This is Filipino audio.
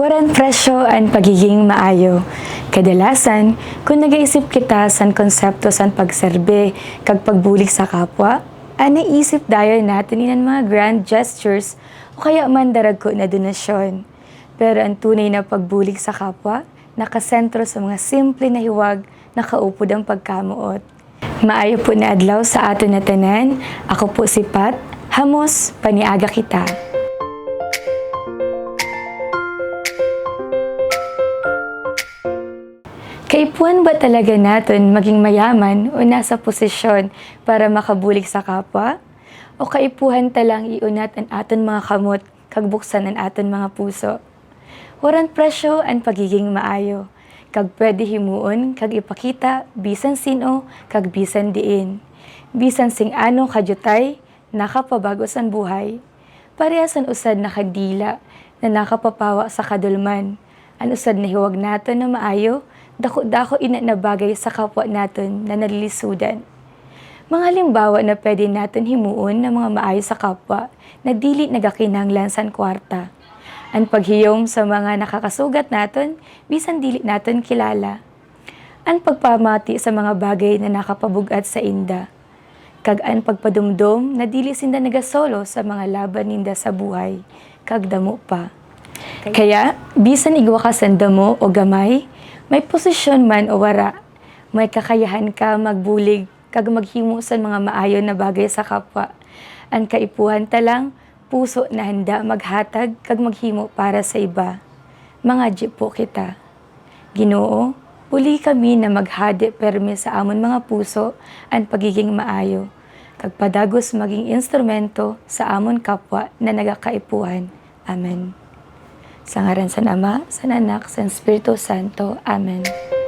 Waran presyo ang pagiging maayo. Kadalasan, kung nag-iisip kita san konsepto san pagserbe kag pagbulig sa kapwa, ang naisip dayon natin inan mga grand gestures o kaya man daragko na donasyon. Pero ang tunay na pagbulig sa kapwa, nakasentro sa mga simple na hiwag na kaupod ang pagkamuot. Maayo po na adlaw sa ato na tanan. Ako po si Pat. Hamos, paniaga kita. Kaipuan ba talaga natin maging mayaman o nasa posisyon para makabulig sa kapwa? O kaipuhan talang iunat ang aton mga kamot kag buksan ang aton mga puso? Waran presyo ang pagiging maayo, kag pwede himuon kag ipakita bisan sino kag bisan diin. Bisan sing ano kadyutay, nakapabagos ang buhay. Parehasan usad nakadila na nakapapawa sa kadulman. Ang usad na hiwag nato na maayo, dako-dako ina na bagay sa kapwa naton na nalilisudan. Mga halimbawa na pwede natin himuon ng mga maayo sa kapwa na dili nagakinanglan san kwarta. Ang paghiyom sa mga nakakasugat naton, bisan dili naton kilala. Ang pagpamati sa mga bagay na nakapabugat sa inda. Kag ang pagpadumdom na dili sinda nagasolo sa mga laban ninda sa buhay, kag damo pa. Kaya, bisan igwa ka sa damo o gamay, may posisyon man o wara, may kakayahan ka magbulig kag maghimo sa mga maayon na bagay sa kapwa. Ang kaipuhan talang puso na handa maghatag kag maghimo para sa iba. Mga jeep po kita. Ginoo, puli kami na maghadi permi sa amon mga puso ang pagiging maayo. Kag padagos maging instrumento sa amon kapwa na nagakaipuhan. Amen. Sa ngaran sa Ama, sa Anak, sa Espiritu Santo. Amen.